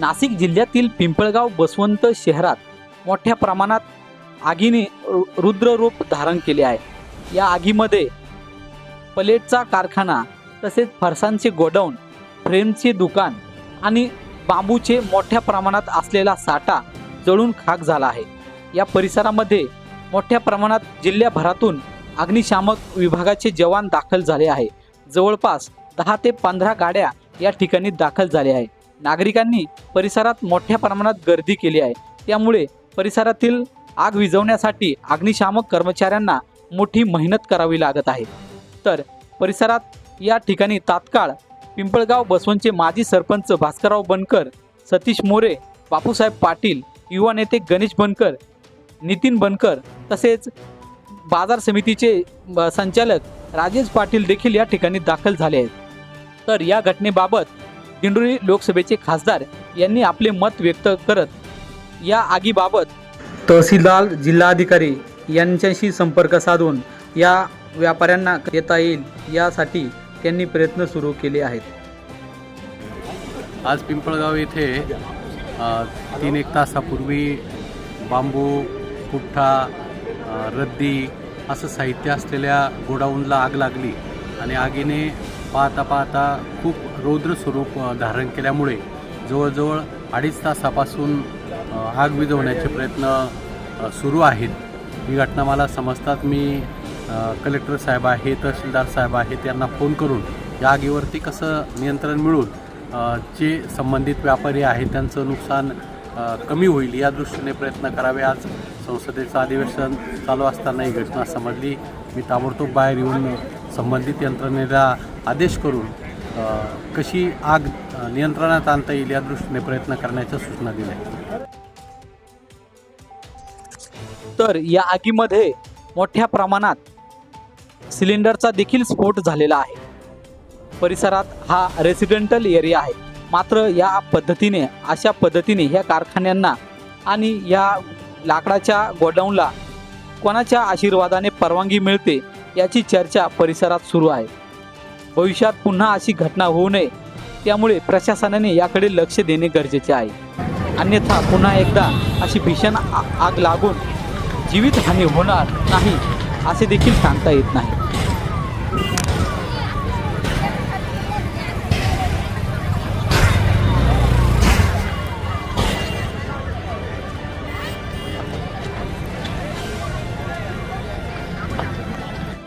नाशिक जिल्ह्यातील पिंपळगाव बसवंत शहरात मोठ्या प्रमाणात आगीने रु- रुद्ररूप धारण केले आहे. या आगीमध्ये पलेटचा कारखाना तसेच फरसांचे गोडाऊन फ्रेमचे दुकान आणि बांबूचे मोठ्या प्रमाणात असलेला साठा जळून खाक झाला आहे. या परिसरामध्ये मोठ्या प्रमाणात जिल्ह्याभरातून अग्निशामक विभागाचे जवान दाखल झाले आहे. जवळपास दहा ते पंधरा गाड्या या ठिकाणी दाखल झाल्या आहे नागरिकांनी परिसरात मोठ्या प्रमाणात गर्दी केली आहे. त्यामुळे परिसरातील आग विझवण्यासाठी अग्निशामक कर्मचाऱ्यांना मोठी मेहनत करावी लागत आहे. तर परिसरात या ठिकाणी तात्काळ पिंपळगाव बसवंतचे माजी सरपंच भास्करराव बनकर सतीश मोरे बापूसाहेब पाटील युवा नेते गणेश बनकर नितीन बनकर तसेच बाजार समितीचे संचालक राजेश पाटील देखील या ठिकाणी दाखल झाले आहेत. तर या घटनेबाबत दिंडोरी लोकसभेचे खासदार यांनी आपले मत व्यक्त करत या आगीबाबत तहसीलदार जिल्हाधिकारी यांच्याशी संपर्क साधून या व्यापाऱ्यांना येता येईल यासाठी त्यांनी प्रयत्न सुरू केले आहेत. आज पिंपळगाव येथे तीन एक तासापूर्वी बांबू पुठ्ठा रद्दी असं साहित्य असलेल्या गोडाऊनला आग लागली. आणि आगीने पाहता पाहता खूप रौद्र स्वरूप धारण केल्यामुळे जवळजवळ अडीच तासापासून आग विझवण्याचे प्रयत्न सुरू आहेत. ही घटना मला समजतात मी कलेक्टर साहेब आहे तहसीलदार साहेब आहेत त्यांना फोन करून या आगीवरती कसं नियंत्रण मिळून जे संबंधित व्यापारी आहेत त्यांचं नुकसान कमी होईल या दृष्टीने प्रयत्न करावे. आज संसदेचं अधिवेशन चालू असताना ही घटना समजली. मी ताबडतोब बाहेर येऊन संबंधित यंत्रणेला आदेश करून कशी आग नियंत्रणात आणता येईल या दृष्टीने प्रयत्न करण्याच्या सूचना दिल्या. आहेत तर या आगीमध्ये मोठ्या प्रमाणात सिलेंडरचा देखील स्फोट झालेला आहे. परिसरात हा रेसिडेंटल एरिया आहे. मात्र या पद्धतीने अशा पद्धतीने ह्या कारखान्यांना आणि या लाकडाच्या गोडाऊनला कोणाच्या आशीर्वादाने परवानगी मिळते याची चर्चा परिसरात सुरू आहे. भविष्यात पुन्हा अशी घटना होऊ नये. त्यामुळे प्रशासनाने याकडे लक्ष देणे गरजेचे आहे. अन्यथा पुन्हा एकदा अशी भीषण आ- आग लागून जीवितहानी होणार नाही असे देखील सांगता येत नाही.